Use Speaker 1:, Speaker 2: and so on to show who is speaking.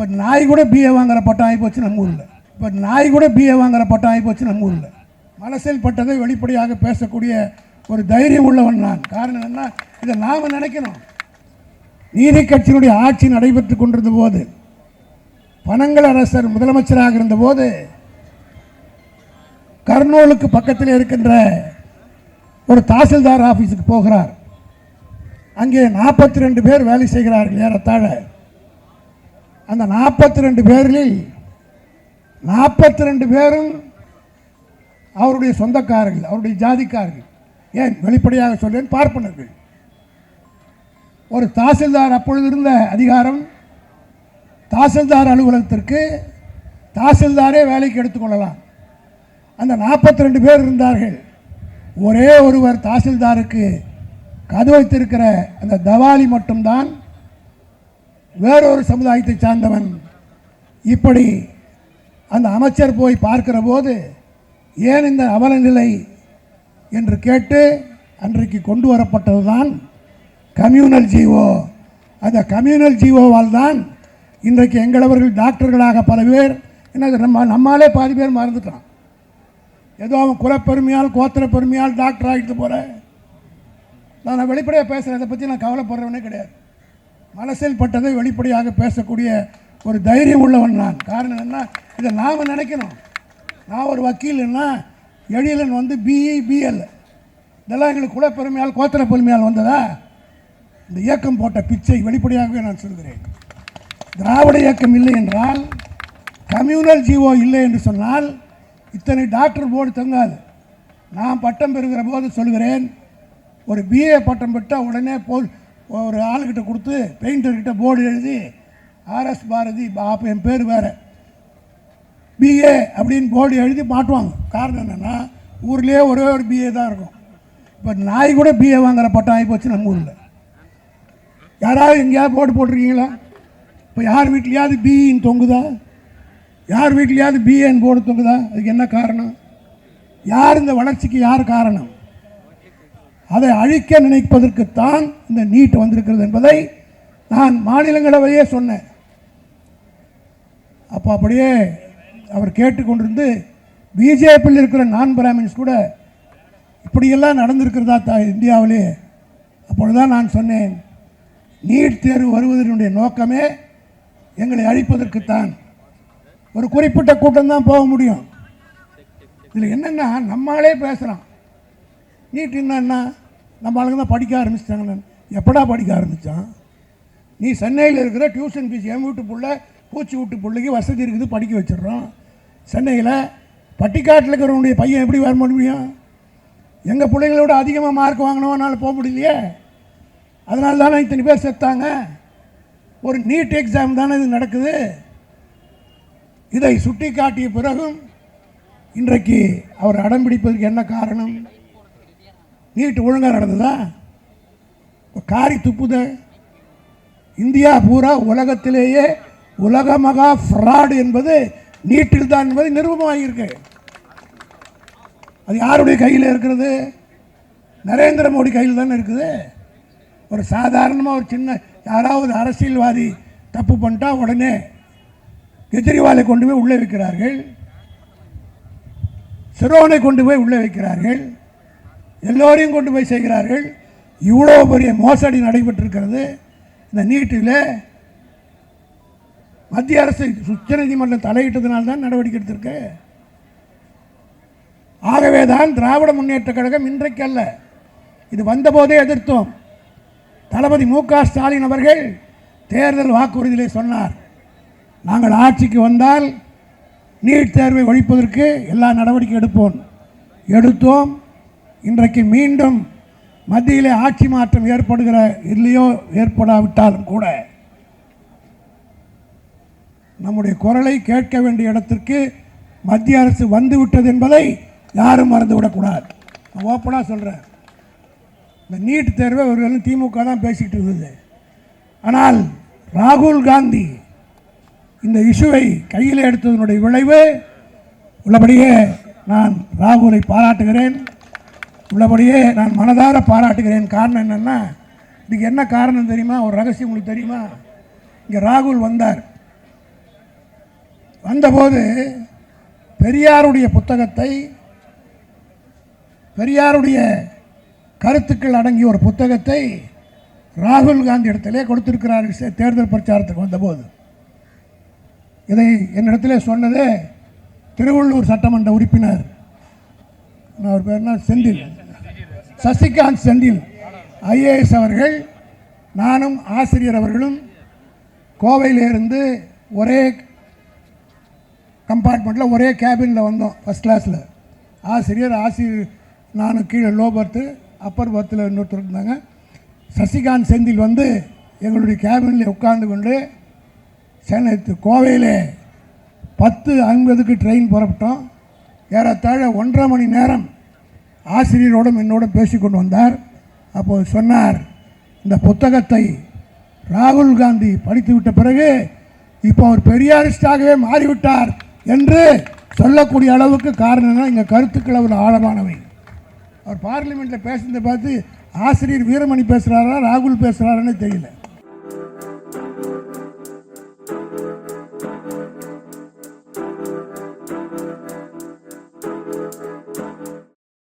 Speaker 1: இப்போ நாய் கூட பிஏ வாங்குற பட்டம் ஆகி போச்சு நம்ம ஊரில். இப்போ நாய் கூட பிஏ வாங்குற பட்டம் ஆகி போச்சு நம்ம ஊரில். மனசில் பட்டதை வெளிப்படையாக பேசக்கூடிய ஒரு தைரியம் உள்ளவன் நான். காரணம் என்ன? இதை நாம் நினைக்கணும். நீதி கட்சியினுடைய ஆட்சி நடைபெற்று கொண்டிருந்த போது பனங்கள் அரசர் முதலமைச்சராக இருந்தபோது கர்னூலுக்கு பக்கத்தில் இருக்கின்ற ஒரு தாசில்தார் ஆஃபீஸுக்கு போகிறார். அங்கே நாற்பத்தி ரெண்டு பேர் வேலை செய்கிறார்கள் ஏறத்தாழ. அந்த நாற்பத்தி ரெண்டு பேரில் நாற்பத்தி ரெண்டு பேரும் அவருடைய சொந்தக்காரர்கள் அவருடைய ஜாதிக்காரர்கள். ஏன்? வெளிப்படையாக சொல்லேன் பார்ப்பனர்கள். ஒரு தாசில்தார் அப்பொழுது இருந்த அதிகாரம் தாசில்தார் அலுவலகத்திற்கு தாசில்தாரே வேலைக்கு எடுத்துக்கொள்ளலாம் அந்த நாற்பத்தி ரெண்டு பேர் இருந்தார்கள். ஒரே ஒருவர் தாசில்தாருக்கு கதவைத்திருக்கிற அந்த தவாலி மட்டும்தான் வேறொரு சமுதாயத்தை சார்ந்தவன். இப்படி அந்த அமைச்சர் போய் பார்க்கிற போது ஏன் இந்த அவலநிலை என்று கேட்டு அன்றைக்கு கொண்டு வரப்பட்டதுதான் கம்யூனல் ஜீவோ அந்த கம்யூனல் ஜீவோவால் தான் இன்றைக்கு எங்களவர்கள் டாக்டர்களாக பல பேர் என்ன நம்ம நம்மாலே பாதி பேர் மறந்துட்டான். ஏதோ அவன் குலப்பெருமையால் கோத்திர பெருமையால் டாக்டர் ஆகிட்டு போகிறேன் நான் வெளிப்படையாக பேசுகிறேன் இதை பற்றி நான் கவலைப்படுறவனே கிடையாது. மனசில் பட்டதை வெளிப்படையாக பேசக்கூடிய ஒரு தைரியம் உள்ளவன் நான். காரணம் என்ன? இதை நாம் நினைக்கணும். நான் ஒரு வக்கீல்னா எழிலன் வந்து பிஇ பிஎல் இதெல்லாம் எங்களுக்கு குலப்பெருமையால் கோத்திர பெருமையால் வந்ததா? இந்த இயக்கம் போட்ட பிச்சை வெளிப்படையாகவே நான் சொல்கிறேன். திராவிட இயக்கம் இல்லை என்றால் கம்யூனல் ஜீவோ இல்லை என்று சொன்னால் இத்தனை டாக்டர் போர்டு தங்காது. நான் பட்டம் பெறுகிற போது சொல்கிறேன் ஒரு பிஏ பட்டம் பெற்றால் உடனே போல் ஒரு ஆளுக்கிட்ட கொடுத்து பெயிண்டர்கிட்ட போர்டு எழுதி ஆர்எஸ் பாரதி அப்போ என் பேர் வேறு. பிஏ அப்படின்னு போர்டு எழுதி மாட்டுவாங்க. காரணம் என்னென்னா ஊர்லேயே ஒரே ஒரு பிஏ தான் இருக்கும். இப்போ நாய் கூட பிஏ வாங்குகிற பட்டம் ஆகி போச்சு நம்ம ஊரில். யாராவது எங்கேயாவது போர்டு போட்டிருக்கீங்களா? இப்போ யார் வீட்லையாவது பிஇன்னு தொங்குதா? யார் வீட்லையாவது பிஏன்னு போர்டு தொங்குதா? அதுக்கு என்ன காரணம்? யார் இந்த வளர்ச்சிக்கு யார் காரணம்? அதை அழிக்க நினைப்பதற்குத்தான் இந்த நீட் வந்திருக்கிறது என்பதை நான் மாநிலங்களவையே சொன்னேன். அப்போ அப்படியே அவர் கேட்டுக்கொண்டிருந்து பிஜேபியில் இருக்கிற நான் பிராமின்ஸ் கூட இப்படியெல்லாம் நடந்திருக்கிறதா தா இந்தியாவிலே? அப்பொழுதுதான் நான் சொன்னேன் நீட் தேர்வு வருவதனுடைய நோக்கமே எங்களை அழிப்பதற்குத்தான். ஒரு குறிப்பிட்ட கூட்டம் தான் போக முடியும். இதில் என்னென்னா நம்மளே பேசுகிறோம் நீட் என்ன? நம்ம ஆளுங்க தான் படிக்க ஆரம்பிச்சிட்டாங்களே எப்படா படிக்க ஆரம்பித்தான் நீ சென்னையில் இருக்கிற டியூஷன் ஃபீஸ் என் வீட்டு பிள்ளை பூச்சி வீட்டு பிள்ளைக்கு வசதி இருக்குது படிக்க வச்சிடுறோம் சென்னையில் பட்டிக்காட்டில் இருக்கிறவனுடைய பையன் எப்படி வர முடியும்? எங்கள் பிள்ளைங்களோட அதிகமாக மார்க் வாங்கினவனால போக முடியலையே. அதனால தானே இத்தனை பேர் செத்தாங்க? ஒரு நீட் எக்ஸாம் தானே இது நடக்குது. இதை சுட்டி காட்டிய பிறகும் இன்றைக்கு அவர் அடம் பிடிப்பதற்கு என்ன காரணம்? நீட்டு ஒழுங்காக நடந்ததா? இப்போ காரி துப்புத. இந்தியா பூரா உலகத்திலேயே உலக மகா ஃப்ராடு என்பது நீட்டில் தான் என்பது நிரூபமாகியிருக்கு அது யாருடைய கையில் இருக்கிறது? நரேந்திர மோடி கையில் தானே இருக்குது. ஒரு சாதாரணமாக ஒரு சின்ன யாராவது அரசியல்வாதி தப்பு பண்ணிட்டா உடனே கெஜ்ரிவாலை கொண்டு போய் உள்ளே வைக்கிறார்கள். சிரோனை கொண்டு போய் உள்ளே வைக்கிறார்கள். எல்லோரையும் கொண்டு போய் செய்கிறார்கள் இவ்வளோ பெரிய மோசடி நடைபெற்றிருக்கிறது. இந்த நீட்டில் மத்திய அரசு உச்ச நீதிமன்றம் தலையிட்டதுனால தான் நடவடிக்கை எடுத்திருக்கு. ஆகவே தான் திராவிட முன்னேற்ற கழகம் இன்றைக்கு அல்ல இது வந்தபோதே எதிர்த்தோம். தளபதி மு க ஸ்டாலின் அவர்கள் தேர்தல் வாக்குறுதியிலே சொன்னார் நாங்கள் ஆட்சிக்கு வந்தால் நீட் தேர்வை ஒழிப்பதற்கு எல்லா நடவடிக்கை எடுப்போம். எடுத்தோம். இன்றைக்கு மீண்டும் மத்தியிலே ஆட்சி மாற்றம் ஏற்படுகிற இல்லையோ ஏற்படாவிட்டாலும் கூட நம்முடைய குரலை கேட்க வேண்டிய இடத்திற்கு மத்திய அரசு வந்துவிட்டது என்பதை யாரும் மறந்துவிடக்கூடாது. நான் ஓப்பனாக சொல்கிறேன் இந்த நீட் தேர்வை ஒரு திமுக தான் பேசிக்கிட்டு இருந்தது. ஆனால் ராகுல் காந்தி இந்த இஷ்யூவை கையில் எடுத்ததனுடைய விளைவு உள்ளபடியே நான் ராகுலை பாராட்டுகிறேன். உள்ளபடியே நான் மனதார பாராட்டுகிறேன். காரணம் என்னென்னா இதுக்கு என்ன காரணம் தெரியுமா? ஒரு ரகசியம் உங்களுக்கு தெரியுமா? இங்கே ராகுல் வந்தார். வந்தபோது பெரியாருடைய புத்தகத்தை பெரியாருடைய கருத்துக்கள் அடங்கிய ஒரு புத்தகத்தை ராகுல் காந்தி இடத்திலே கொடுத்திருக்கிறார்கள். தேர்தல் பிரச்சாரத்துக்கு வந்தபோது. இதை என்னிடத்திலே சொன்னதே திருவள்ளூர் சட்டமன்ற உறுப்பினர். நான் அவர் பேர்னா செந்தில். சசிகாந்த் செந்தில் ஐஏஎஸ் அவர்கள் நானும் ஆசிரியர் அவர்களும் கோவையிலிருந்து ஒரே கம்பார்ட்மெண்ட்டில் ஒரே கேபினில் வந்தோம் ஃபஸ்ட் கிளாஸில் ஆசிரியர் ஆசிரியர் நானும் கீழே லோ பர்த்து அப்பர் பர்த்தில் இன்னொருத்தர் இருந்தாங்க. சசிகாந்த் செந்தில் வந்து எங்களுடைய கேபினில் உட்கார்ந்து கொண்டு சென்னை கோவையில் பத்து ஐம்பதுக்கு ட்ரெயின் புறப்பட்டோம். ஏறத்தாழ ஒன்றரை மணி நேரம் ஆசிரியரோடும் என்னோடும் பேசிக்கொண்டு வந்தார். அப்போது சொன்னார் இந்த புத்தகத்தை ராகுல் காந்தி படித்துவிட்ட பிறகு இப்போ அவர் பெரியாரிஸ்டாகவே மாறிவிட்டார் என்று சொல்லக்கூடிய அளவுக்கு காரணம் என்ன எங்கள் கருத்துக்கள் அவர் ஆழமானவை. அவர் பார்லிமெண்ட்டில் பேசுனதை பார்த்து ஆசிரியர் வீரமணி பேசுகிறாரா ராகுல் பேசுகிறாரான்னு தெரியல.